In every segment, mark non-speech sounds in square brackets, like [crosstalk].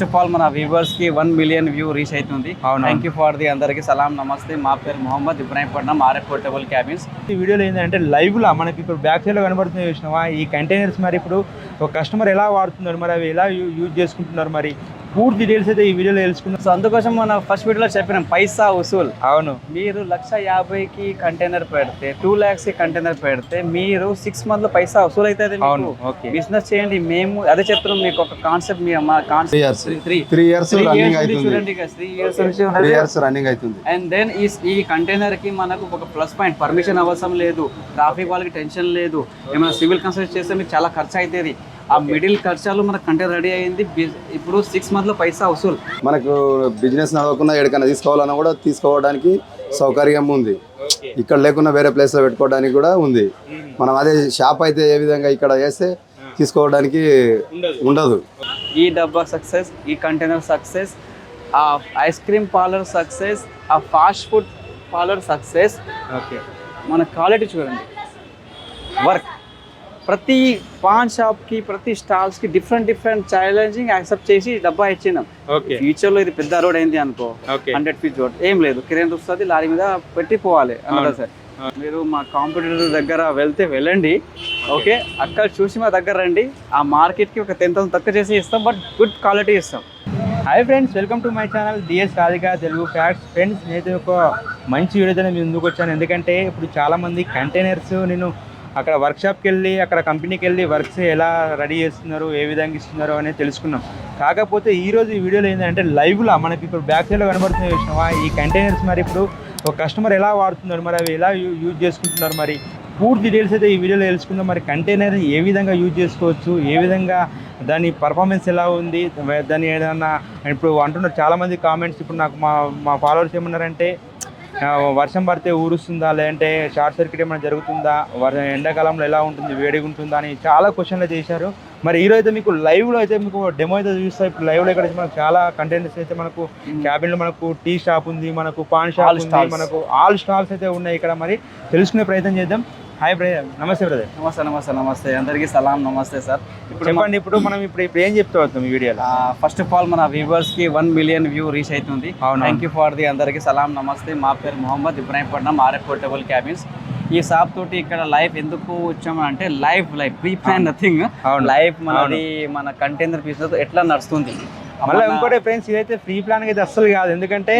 First of all మన వ్యూవర్స్కి one million view reach అవుతుంది. థ్యాంక్ యూ ఫర్ ది అందరికి సలాం నమస్తే. మా పేరు Mohammad Ibrahimpatnam RF portable cabins ఈ వీడియోలో ఏంటంటే లైవ్లో మనకి ఇప్పుడు బ్యాక్ సైడ్లో కనబడుతుంది చూసినావా? ఈ కంటైనర్స్ మరి ఇప్పుడు ఒక కస్టమర్ ఎలా వాడుతున్నారు మరి? అవి ఎలా యూజ్ చేసుకుంటున్నారు మరి? పూర్తి డీటెయిల్స్ అయితే ఈ వీడియోలో తెలుసుకుందాం. సో అందుకోసం మన ఫస్ట్ వీడియోలో చెప్పినాం పైసా వసూల్. అవును. మీరు లక్ష యాభైకి కంటైనర్ పెడితే టూ ల్యాక్స్కి కంటైనర్ పెడితే మీరు సిక్స్ మంత్లో పైసా వసూలు అవుతుంది అవును ఓకే. బిజినెస్ చేయండి మేము అదే చెప్తున్నాం మీకు ఒక కాన్సెప్ట్ మీ మా concept three three years running అవుతుంది. చూడండి త్రీ ఇయర్స్ త్రీ రన్నింగ్ అవుతుంది. అండ్ దెన్ ఈ ఈ కంటైనర్కి మనకు ఒక ప్లస్ పాయింట్ పర్మిషన్ అవసరం లేదు. ట్రాఫిక్ వాళ్ళకి టెన్షన్ లేదు. ఏమైనా సివిల్ కన్స్ట్రక్ట్ చేస్తే మీకు చాలా ఖర్చు అవుతుంది. ఆ మిడిల్ ఖర్చాలు మన కంటైనర్ రెడీ అయింది. ఇప్పుడు సిక్స్ మంత్లో పైసా వసూలు. మనకు బిజినెస్ నడవకుండా ఎక్కడికైనా తీసుకోవాలన్నా కూడా తీసుకోవడానికి సౌకర్యం ఉంది. ఇక్కడ లేకుండా వేరే ప్లేస్లో పెట్టుకోవడానికి కూడా ఉంది. మనం అదే షాప్ అయితే ఏ విధంగా ఇక్కడ చేస్తే తీసుకోవడానికి ఉండదు. ఈ డబ్బా సక్సెస్ ఈ కంటైనర్ సక్సెస్ ఆ ఐస్ క్రీమ్ పార్లర్ సక్సెస్ ఆ fast food parlour success okay మన క్వాలిటీ చూడండి. వర్క్ ప్రతి పాన్ షాప్కి ప్రతి స్టాల్స్కి డిఫరెంట్ డిఫరెంట్ ఛాలెంజింగ్ యాక్సెప్ట్ చేసి డబ్బా ఇచ్చినాం ఓకే. ఫ్యూచర్లో ఇది పెద్ద రోడ్ అయింది అనుకో. హండ్రెడ్ ఫీట్ రోడ్ ఏం లేదు. కిరణ్ వస్తుంది లారీ మీద పెట్టి పోవాలి. అన్నదా. సార్. మీరు మా కాంపిటేటర్ దగ్గర వెళ్తే వెళ్ళండి. ఓకే. అక్కడ చూసి మా దగ్గర రండి. ఆ మార్కెట్కి ఒక టెన్ థౌసండ్ తక్కువ చేసి ఇస్తాం బట్ గుడ్ క్వాలిటీ ఇస్తాం. Hi friends welcome to my channel DS Radhika Telugu facts. Friends నేనైతే ఒక మంచి వీడియోతో నేను ముందుకు వచ్చాను. ఎందుకంటే ఇప్పుడు చాలామంది కంటైనర్స్ నేను అక్కడ వర్క్షాప్కి వెళ్ళి అక్కడ కంపెనీకి వెళ్ళి వర్క్స్ ఎలా రెడీ చేస్తున్నారు ఏ విధంగా ఇస్తున్నారు అనేది తెలుసుకున్నాం. కాకపోతే ఈరోజు ఈ వీడియోలో ఏంటంటే లైవ్లో మనకి ఇప్పుడు బ్యాక్ సైడ్లో కనబడుతున్న విషయమా ఈ కంటైనర్స్ మరి ఇప్పుడు ఒక కస్టమర్ ఎలా వాడుతున్నారు మరి అవి ఎలా యూజ్ చేసుకుంటున్నారు మరి? పూర్తి డీటెయిల్స్ అయితే ఈ వీడియోలో తెలుసుకుందాం. మరి కంటైనర్ ఏ విధంగా యూజ్ చేసుకోవచ్చు? ఏ విధంగా దాని పర్ఫార్మెన్స్ ఎలా ఉంది? దాని ఏదన్నా ఇప్పుడు అంటున్నారు చాలామంది కామెంట్స్ ఇప్పుడు నాకు మా మా ఫాలోవర్స్ ఏమన్నారంటే వర్షం పడితే ఊరుస్తుందా లేదంటే షార్ట్ సర్క్యూట్ ఏమైనా జరుగుతుందా ఎండాకాలంలో ఎలా ఉంటుంది వేడిగా ఉంటుందా అని చాలా క్వశ్చన్లు చేశారు. మరి ఈరోజు అయితే మీకు లైవ్లో అయితే మీకు డెమో అయితే చూస్తా ఇప్పుడు లైవ్లో ఇక్కడ మనకు చాలా కంటైనర్స్ అయితే మనకు క్యాబిన్లో మనకు టీ షాప్ ఉంది మనకు పాన్ షాప్ ఉంది. మనకు ఆల్ స్టాల్స్ అయితే ఉన్నాయి ఇక్కడ. మరి తెలుసుకునే ప్రయత్నం చేద్దాం. హాయ్ బ్రదర్ నమస్తే బ్రదర్. నమస్తే నమస్తే నమస్తే. అందరికీ సలాం నమస్తే సార్. ఇప్పుడు చెప్పండి ఇప్పుడు మనం ఇప్పుడు ఇప్పుడు ఏం చెప్తూ వస్తాం ఈ వీడియోలో? ఫస్ట్ ఆఫ్ ఆల్ మన వ్యూవర్స్కి వన్ మిలియన్ వ్యూ రీచ్ అవుతుంది. థ్యాంక్ యూ ఫర్ ది అందరికీ సలాం నమస్తే. మా పేరు Mohammad Ibrahimpatnam RF portable cabins ఈ షాప్ తోటి ఇక్కడ లైఫ్ ఎందుకు వచ్చాము అంటే life life pre plan nothing. Life మనది మన కంటైనర్ బిజినెస్ ఎట్లా నడుస్తుంది? మళ్ళీ ఇంకోటి ఫ్రెండ్స్ ఇదైతే ఫ్రీ ప్లాన్ అయితే అస్సలు కాదు. ఎందుకంటే.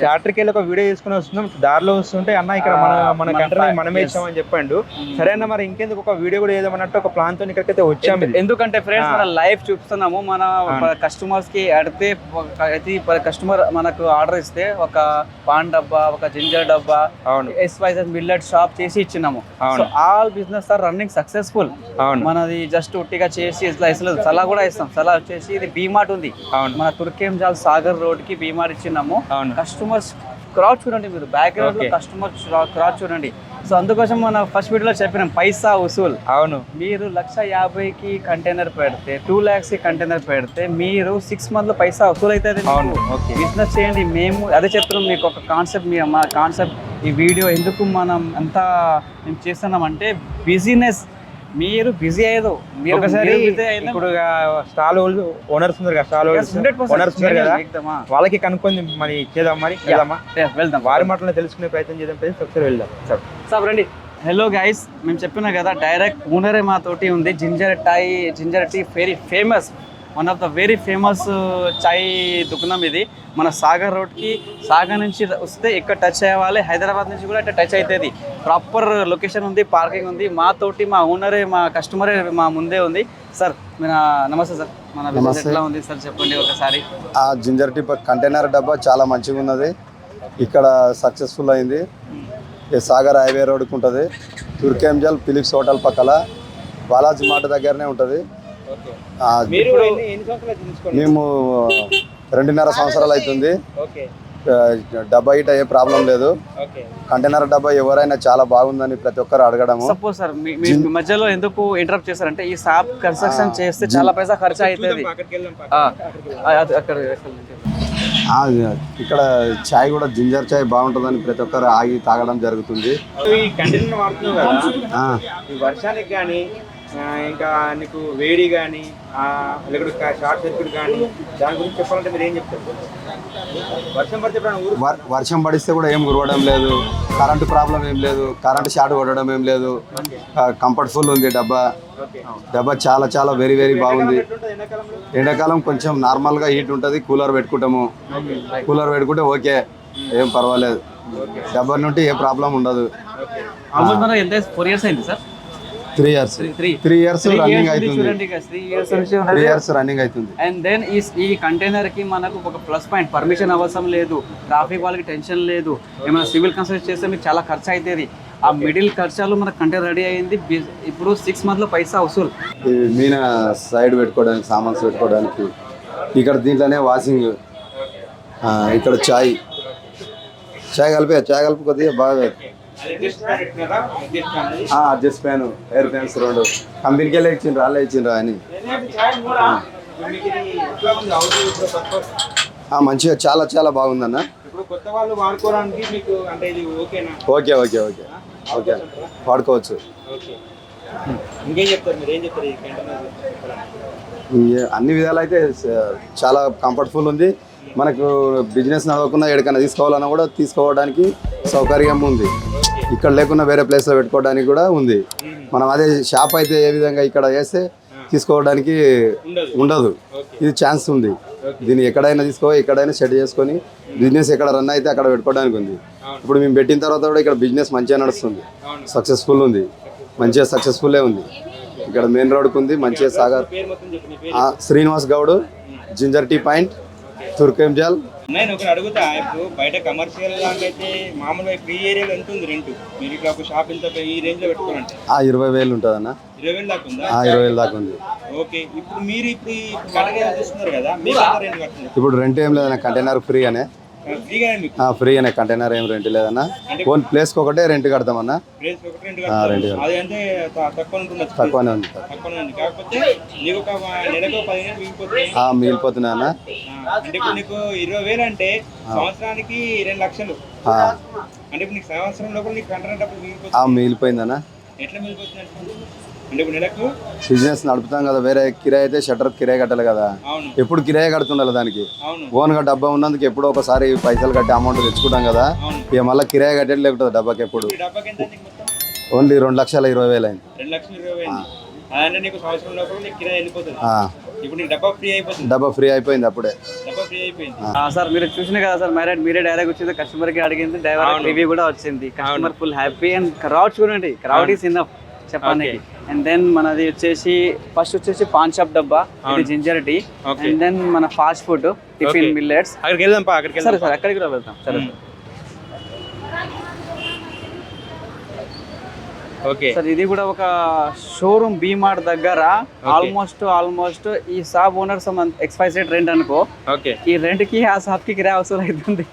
థియేటర్కి వెళ్ళి ఒక వీడియో తీసుకుని వస్తున్నాం. దారిలో వస్తుంటే అన్న ఇక్కడ మన మన కంట్రీ మనమే. ఇచ్చామని చెప్పండు. సరే అన్న మరి ఇంకెందుకు ఒక వీడియో కూడా ఏదమన్నట్టు ఒక ప్లాన్తో ఇక్కడికైతే వచ్చాము. ఎందుకంటే ఫ్రెండ్స్. మన లైఫ్ చూపిస్తున్నాము. మన. కస్టమర్స్కి అడితే ప్రతి కస్టమర్ మనకు ఆర్డర్ ఇస్తే ఒక పాన్ డబ్బా ఒక జింజర్ డబ్బా అవును. ఎస్వైజెస్ మిల్లెట్ షాప్ చేసి ఇచ్చినాము. All business are running successful మనది జస్ట్ ఉట్టిగా చేసి ఇట్లా ఇస్తలేదు. సలా కూడా ఇస్తాం. సలా వచ్చేసి ఇది బీమార్ట్ ఉంది. మన తుర్కేంజాల్ సాగర్ రోడ్కి బీమార్ట్ ఇచ్చినాము. అవును. కస్టమర్స్ క్రాడ్ చూడండి మీరు. బ్యాక్గ్రౌండ్లో. కస్టమర్ క్రాడ్ చూడండి. సో అందుకోసం మన ఫస్ట్ వీడియోలో చెప్పినాం పైసా వసూల్. అవును. మీరు లక్ష యాభైకి కంటైనర్ పెడితే టూ ల్యాక్స్కి కంటైనర్ పెడితే మీరు సిక్స్ మంత్లో పైసా వసూలు అవుతుంది అవును. ఓకే. బిజినెస్ చేయండి. మేము అదే చెప్తున్నాం మీకు ఒక కాన్సెప్ట్ మీ మా కాన్సెప్ట్ ఈ వీడియో ఎందుకు మనం అంతా మేము చేస్తున్నామంటే బిజినెస్ మీరు బిజీ అయ్యేదో మీరు ఒకసారి ఇప్పుడు స్టాల్ ఓనర్స్ ఉన్నారు కదా స్టాల్ Yes, 100% ఓనర్స్ ఉన్నారు కదా? వాళ్ళకి కనుక్కొని మరి చేద్దాం మరి Yes, వెళ్దాం. వారి మాటలను తెలుసుకునే ప్రయత్నం చేద్దాం ఫ్రెండ్స్. ఒకసారి వెళ్దాం. సార్. సార్ రండి. హలో గైస్ మేము చెప్పినా కదా డైరెక్ట్ ఓనరే మా తోటి ఉంది. Ginger toy ginger tea very famous. One of the very famous చాయ్ దుకాణం ఇది. మన సాగర్ రోడ్కి సాగర్ నుంచి వస్తే ఇక్కడ టచ్ అయ్యేవాలి హైదరాబాద్ నుంచి కూడా ఇట్లా టచ్ అవుతుంది. ప్రాపర్ లొకేషన్ ఉంది పార్కింగ్ ఉంది. మా తోటి మా ఓనరే మా కస్టమరే మా ముందే ఉంది. సార్ మన నమస్తే సార్. మన బిజినెస్. ఎట్లా ఉంది సార్? చెప్పండి ఒకసారి. ఆ జింజర్ టిప్ కంటైనర్ డబ్బా చాలా మంచిగా ఉన్నది. ఇక్కడ సక్సెస్ఫుల్ అయింది. సాగర్ హైవే రోడ్కి ఉంటుంది తుర్కేంజల్ ఫిలిప్స్ హోటల్ పక్కల. బాలాజీ మాట దగ్గరనే ఉంటుంది. మేము రెండున్నర సంవత్సరాలు అవుతుంది. డబ్బా ఇట ఏ ప్రాబ్లం లేదు. ఓకే. కంటైనర్ డబ్బా ఎవరైనా చాలా బాగుందని ప్రతి ఒక్కరు అడగడము. సపోజ్ సార్ మధ్యలో ఎందుకు ఇంటరప్ట్ చేస్తారంటే ఈ షాప్ కన్స్ట్రక్షన్ చేస్తే చాలా పైసా ఖర్చు అవుతుంది ఇక్కడ చాయ్ కూడా జింజర్ చాయ్ బాగుంటుందని ప్రతి ఒక్కరు ఆగి తాగడం జరుగుతుంది. ఈ కంటైనర్ వాడుతున్నావు కదా ఆ, ఈ వర్షానికి కానీ ఆ, ఇంకా నీకు వేడి కానీ లేకపోతే షార్ట్ సర్క్యూట్ కానీ దాని గురించి చెప్పాలంటే మీరు ఏం చెప్తారు? వర్షం పడితే వర్షం పడిస్తే కూడా ఏం కురవడం లేదు. కరెంటు ప్రాబ్లం ఏం లేదు. కరెంటు షార్ట్ కొట్టడం ఏం లేదు. కంఫర్ట్ఫుల్ ఉంది డబ్బా. ఓకే. డబ్బా చాలా చాలా వెరీ వెరీ బాగుంది. ఎండాకాలం కొంచెం నార్మల్గా హీట్ ఉంటుంది. కూలర్ పెట్టుకుంటాము. కూలర్ పెట్టుకుంటే ఓకే. ఏం పర్వాలేదు. డబ్బా నుండి ఏ ప్రాబ్లం ఉండదు. ఓకే. ఆల్మోస్ట్ మనకు ఎంత? ఫోర్ ఇయర్స్ అయింది sir? Three years three years running అవుతుంది three years three years running అవుతుంది అండ్ దెన్ ఈ ఈ కంటైనర్కి మనకు ఒక ప్లస్ పాయింట్ పర్మిషన్ అవసరం లేదు. ట్రాఫిక్ వాళ్ళకి టెన్షన్ లేదు. ఏమైనా సివిల్ కన్స్ట్రక్ట్ చేస్తే మీకు చాలా ఖర్చు అవుతుంది ఆ మిడిల్ ఖర్చాలు మన కంటైనర్ రెడీ అయింది. ఇప్పుడు సిక్స్ మంత్లో పైసా వసూలు. మీన సైడ్ పెట్టుకోవడానికి సామాన్స్ పెట్టుకోవడానికి ఇక్కడ దీంట్లోనే వాషింగ్ ఇక్కడ చాయ్. చాయ్ కలిపే చాయ్ కలిపి కొద్దిగా బాగా అడ్జస్ట్ ఫ్యాన్. ఎయిర్ ఫ్యాన్స్ రెండు. కంపెనీకి వెళ్ళి ఇచ్చిండ్రు వాళ్ళే ఇచ్చిండ్రు అని మంచిగా చాలా చాలా బాగుందన్న. Okay okay okay. ఓకే. వాడుకోవచ్చు. అన్ని విధాలు అయితే చాలా కంఫర్టబుల్ ఉంది. మనకు బిజినెస్ నడవకుండా ఎక్కడికైనా తీసుకోవాలన్నా కూడా తీసుకోవడానికి సౌకర్యం ఉంది. ఇక్కడ లేకుండా వేరే ప్లేస్లో పెట్టుకోవడానికి కూడా ఉంది. మనం అదే షాప్ అయితే ఏ విధంగా ఇక్కడ వేస్తే తీసుకోవడానికి ఉండదు. ఇది ఛాన్స్ ఉంది. దీన్ని ఎక్కడైనా తీసుకో ఎక్కడైనా సెట్ చేసుకొని బిజినెస్ ఎక్కడ రన్ అయితే అక్కడ పెట్టుకోవడానికి ఉంది. ఇప్పుడు మేము పెట్టిన తర్వాత కూడా ఇక్కడ బిజినెస్ మంచిగా నడుస్తుంది. సక్సెస్ఫుల్ ఉంది. మంచిగా సక్సెస్ఫుల్లే ఉంది. ఇక్కడ మెయిన్ రోడ్కి ఉంది మంచిగా Sagar Srinivas Goud ginger tea point Turkayamjal నేను ఒకటి అడుగుతా ఇప్పుడు బయట కమర్షియల్ అయితే మామూలుగా ఇప్పుడు ఈ ఏరియాలో ఎంత ఉంది రెంట్ మీరు ఇక్కడ ఒక షాప్ ఎంత ఈ రేంజ్లో పెట్టుకోవాలంటే? ఆ ఇరవై వేలు ఉంటుందన్న. ఇరవై వేలు దాకా ఉందా? ఆ ఇరవై వేలు దాకా ఉంది. ఓకే ఇప్పుడు మీరు ఇప్పుడు కంటైనర్ చూస్తున్నారు కదా ఎంత రెంట్ ఇప్పుడు రెంట్ ఏం లేదన్న కంటైనర్ ఫ్రీ అనే. ఫ్రీగా మీకు? ఆ, ఫ్రీ అనే కంటైనర్ ఏం రెంట్ లేదన్న. ఓన్ ప్లేస్కి ఒకటే రెంట్ కడతామన్నా. ప్లేస్ ఉంటుండొచ్చు తక్కువనే ఉంది. మిగిలిపోతున్నా ఇరవై వేలు అంటే సంవత్సరానికి రెండు లక్షలు. అంటే సంవత్సరం లోపల మిగిలిపోయిందన్న. బిజినెస్ నడుపుతాం కదా వేరే కిరాయి అయితే షట్టర్ కిరాయి కట్టాలి కదా. అవును. ఎప్పుడు కిరాయి కడుతుండాలి దానికి? అవును. ఓన్గా డబ్బా ఉన్నందుకు ఎప్పుడో ఒకసారి పైసలు కట్టి అమౌంట్ తెచ్చుకుంటాం కదా. ఇక మళ్ళీ కిరాయి కట్టేది లేకుంటుంది డబ్బాకి ఎప్పుడు? ఈ డబ్బాకి ఎంత నీకు మొత్తం? ఓన్లీ రెండు లక్షల ఇరవై వేలు అయింది. డబ్బా ఫ్రీ అయిపోతుంది. డబ్బా ఫ్రీ అయిపోయింది అప్పుడే. డబ్బా ఫ్రీ అయిపోయింది. సార్ మీరు చూసిన కదా సార్ మ్యారేజ్ మీరే డైరెక్ట్ వచ్చింది కస్టమర్కి అడిగింది డైరెక్ట్ రివ్యూ కూడా వచ్చింది. Customer full happy and crowd చూడండి క్రౌడ్ ఈస్ ఇనఫ్ చెప్పడానికి అండ్ దెన్ మనది వచ్చేసి ఫస్ట్ వచ్చేసి పాన్ షాప్ డబ్బా. ఇది జింజర్ టీ. అండ్ దెన్ మన ఫాస్ట్ ఫుడ్ టిఫిన్. మిల్లెట్స్ అక్కడికి వెళ్దాం పా అక్కడికి సరే సార్ అక్కడికి కూడా వెళ్తాం సరే సార్ ఓకే. సార్ ఇది కూడా ఒక షోరూమ్ బీమార్ట్ దగ్గర ఆల్మోస్ట్ ఆల్మోస్ట్ ఈ షాప్ ఓనర్ ఎక్స్పైజ్ రేట్ రెంట్ అనుకో. ఓకే. ఈ రెంట్కి ఆ షాప్కి కిరాయి అవసరం అవుతుంది.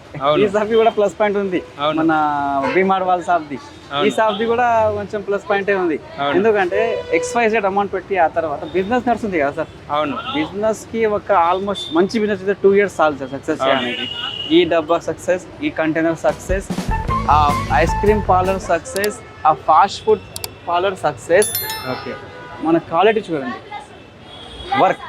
ఈ షాప్కి కూడా ప్లస్ పాయింట్ ఉంది. మన బీమార్ట్ వాళ్ళ షాప్ ది. ఈ షాప్ ది కూడా కొంచెం ప్లస్ పాయింటే ఉంది. ఎందుకంటే ఎక్స్పైజ్ అమౌంట్ పెట్టి ఆ తర్వాత బిజినెస్ నడుస్తుంది కదా సార్. అవును. బిజినెస్కి ఒక ఆల్మోస్ట్ మంచి బిజినెస్ అయితే టూ ఇయర్స్ చాలు సార్ సక్సెస్ చేయడానికి. ఈ డబ్బా సక్సెస్ ఈ కంటైనర్ సక్సెస్ ఆ ఐస్ క్రీమ్ పార్లర్ సక్సెస్ ఆ fast food parlour success okay. మన క్వాలిటీ చూడండి. వర్క్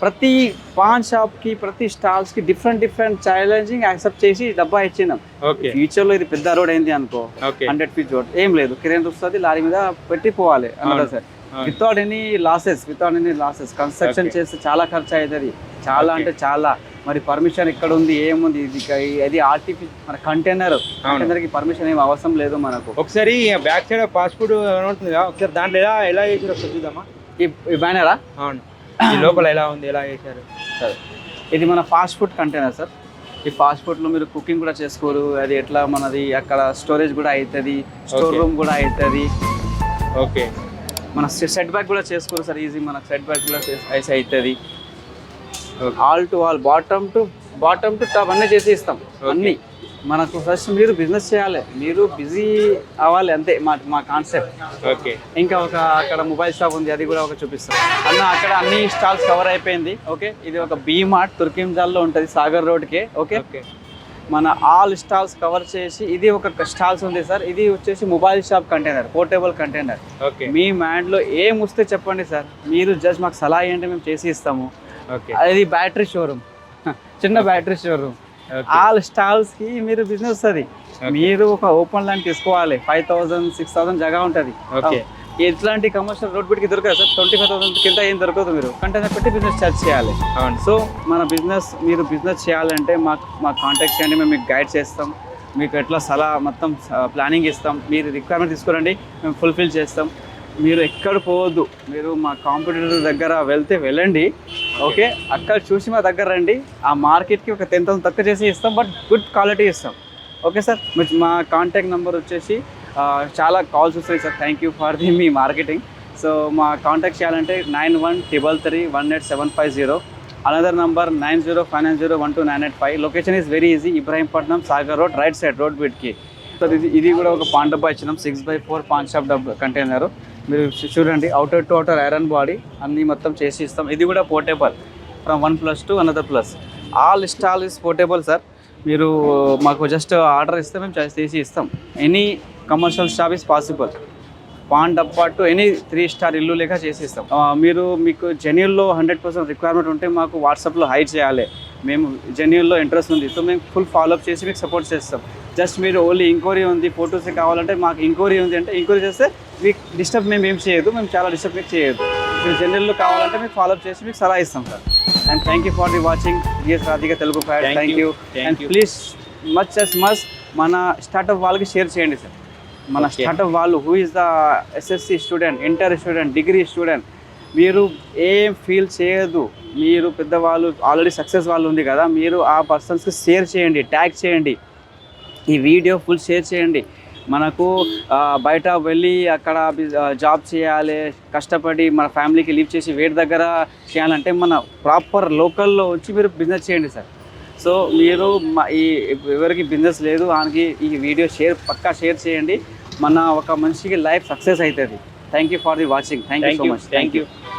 ప్రతి పాన్ షాప్కి ప్రతి స్టాల్స్కి డిఫరెంట్ డిఫరెంట్ ఛాలెంజింగ్ యాక్సెప్ట్ చేసి డబ్బా ఇచ్చినాం. ఓకే. ఫ్యూచర్లో ఇది పెద్ద రోడ్ అయింది అనుకో హండ్రెడ్ ఫీట్ రోడ్ ఏం లేదు. కిరణ్ వస్తుంది లారీ మీద పెట్టి పోవాలి అన్నదా sir without any losses without any losses construction చేస్తే చాలా ఖర్చు అవుతుంది చాలా అంటే చాలా. మరి పర్మిషన్ ఎక్కడ ఉంది ఏముంది? ఇది ఇది ఆర్టిఫి మన కంటైనర్ కంటైనర్కి పర్మిషన్ ఏం అవసరం లేదు మనకు. ఒకసారి బ్యాక్ సైడ్ ఫుడ్ ఉంటుంది? ఒకసారి దాంట్లో ఎలా ఎలా ఒకసారి చూద్దామా? ఈ ఈ బ్యానరా అవును. ఈ లోపల ఎలా ఉంది ఎలా చేశారు? సరే ఇది మన ఫాస్ట్ ఫుడ్ కంటైనర్ సార్. ఈ ఫాస్ట్ ఫుడ్లో మీరు కుకింగ్ కూడా చేసుకోరు అది ఎట్లా మనది అక్కడ స్టోరేజ్ కూడా అవుతుంది స్టోర్. రూమ్ కూడా అవుతుంది ఓకే. మన సెట్ బ్యాక్ కూడా చేసుకోరు సార్ ఈజీ మనకు సెట్ బ్యాక్ కూడా ఐస్ అవుతుంది all to all bottom to bottom to top అన్నీ చేసి ఇస్తాం. అన్నీ. మనకు ఫస్ట్ మీరు బిజినెస్ చేయాలి. మీరు బిజీ అవ్వాలి అంతే మా మా కాన్సెప్ట్ ఓకే. ఇంకా ఒక అక్కడ మొబైల్ షాప్ ఉంది అది కూడా ఒక చూపిస్తాం. అన్న అక్కడ అన్ని స్టాల్స్ కవర్ అయిపోయింది ఓకే? ఇది ఒక బీ మార్ట్ తుర్కింజాల్లో ఉంటుంది సాగర్ రోడ్కి ఓకే? ఓకే. మన ఆల్ స్టాల్స్ కవర్ చేసి ఇది ఒక స్టాల్స్ ఉంది సార్ ఇది వచ్చేసి mobile shop container portable container okay. మీ మైండ్లో ఏం వస్తే చెప్పండి సార్? మీరు జస్ట్ మాకు సలహా ఏంటి మేము చేసి ఇస్తాము. ఓకే. అది బ్యాటరీ షోరూమ్ [laughs] చిన్న బ్యాటరీ షోరూమ్ ఆల్ స్టాల్స్కి మీరు బిజినెస్ వస్తుంది మీరు ఒక ఓపెన్ ల్యాండ్ తీసుకోవాలి. ఫైవ్ థౌసండ్ సిక్స్ థౌసండ్ జగా ఉంటుంది. ఓకే ఇట్లాంటి కమర్షియల్ రోడ్ బిట్కి దొరకదు సార్. ట్వంటీ ఫైవ్ థౌసండ్ కింద ఏం దొరకదు మీరు. కంటైనర్ పెట్టి బిజినెస్ స్టార్ట్ చేయాలి. సో మన బిజినెస్ మీరు బిజినెస్ చేయాలంటే మాకు మాకు కాంటాక్ట్ చేయండి. మేము మీకు గైడ్ చేస్తాం. మీకు ఎట్లా సలహా మొత్తం ప్లానింగ్ ఇస్తాం. మీరు రిక్వైర్మెంట్ తీసుకురండి. మేము ఫుల్ఫిల్ చేస్తాం. మీరు ఎక్కడ పోవద్దు. మీరు మా కాంపిటేటర్ దగ్గర వెళ్తే వెళ్ళండి. ఓకే అక్కడ చూసి మా దగ్గర రండి. ఆ మార్కెట్కి ఒక టెన్ థౌసండ్ తక్కువ చేసి ఇస్తాం బట్ గుడ్ క్వాలిటీ ఇస్తాం. ఓకే సార్ మా కాంటాక్ట్ నెంబర్ వచ్చేసి చాలా కాల్స్ వస్తాయి sir. Thank you for the me marketing. So మా కాంటాక్ట్ చేయాలంటే nine one triple three one eight seven five zero. Another number nine zero five nine zero one two nine eight five. Location is very easy Ibrahimpatnam Sagar road right side road బీట్కి so ఇది ఇది కూడా ఒక పాన్ డబ్బా ఇచ్చినాం. Six by four paan shop డబ్బా container మీరు చూడండి outer to outer iron body అన్నీ మొత్తం చేసి ఇస్తాం. ఇది కూడా portable from one plus to another plus all install is portable sir మీరు మాకు జస్ట్ ఆర్డర్ ఇస్తే మేము చేసి ఇస్తాం. Any commercial shop is possible pond డబ్బా టు ఎనీ త్రీ స్టార్ ఇల్లు లేక చేసి ఇస్తాం. మీరు మీకు జెన్యున్లో హండ్రెడ్ పర్సెంట్ రిక్వైర్మెంట్ ఉంటే మాకు వాట్సాప్లో హై చేయాలి. మేము జెన్యున్లో ఇంట్రెస్ట్ ఉంది. సో మేము ఫుల్ ఫాలోఅప్ చేసి మీకు సపోర్ట్ చేస్తాం. జస్ట్ మీరు ఓన్లీ ఇంక్వైరీ ఉంది ఫోటోస్ కావాలంటే మాకు ఇంక్వైరీ ఉంది అంటే ఇంక్వైరీ చేస్తే మీకు డిస్టర్బ్ మేము ఏం చేయదు మేము చాలా డిస్టర్బ్ మీకు చేయదు. మీరు జనరల్లో కావాలంటే మీకు ఫాలోఅప్ చేసి మీకు సలహా ఇస్తాం sir. And thank you for the watching DS Radhika Telugu pad thank. You and. Please much as much మన స్టార్ట్అప్ వాళ్ళకి షేర్ చేయండి సార్. మన. స్టార్ట్అప్ వాళ్ళు who is the SSC student inter student degree student మీరు ఏం feel చేయదు. మీరు పెద్దవాళ్ళు ఆల్రెడీ సక్సెస్ వాళ్ళు ఉంది కదా మీరు ఆ పర్సన్స్కి షేర్ చేయండి ట్యాగ్ చేయండి. ఈ వీడియో ఫుల్ షేర్ చేయండి. మనకు బయట వెళ్ళి అక్కడ జాబ్ చేయాలి కష్టపడి మన ఫ్యామిలీకి లీవ్ చేసి వేడి దగ్గర చేయాలంటే మన ప్రాపర్ లోకల్లో వచ్చి మీరు బిజినెస్ చేయండి సార్. సో మీరు మ- ఈ ఎవరికి బిజినెస్ లేదు దానికి ఈ వీడియో షేర్ పక్కా షేర్ చేయండి. మన ఒక మనిషికి లైఫ్ సక్సెస్ అవుతుంది. Thank you for the watching thank you so much thank you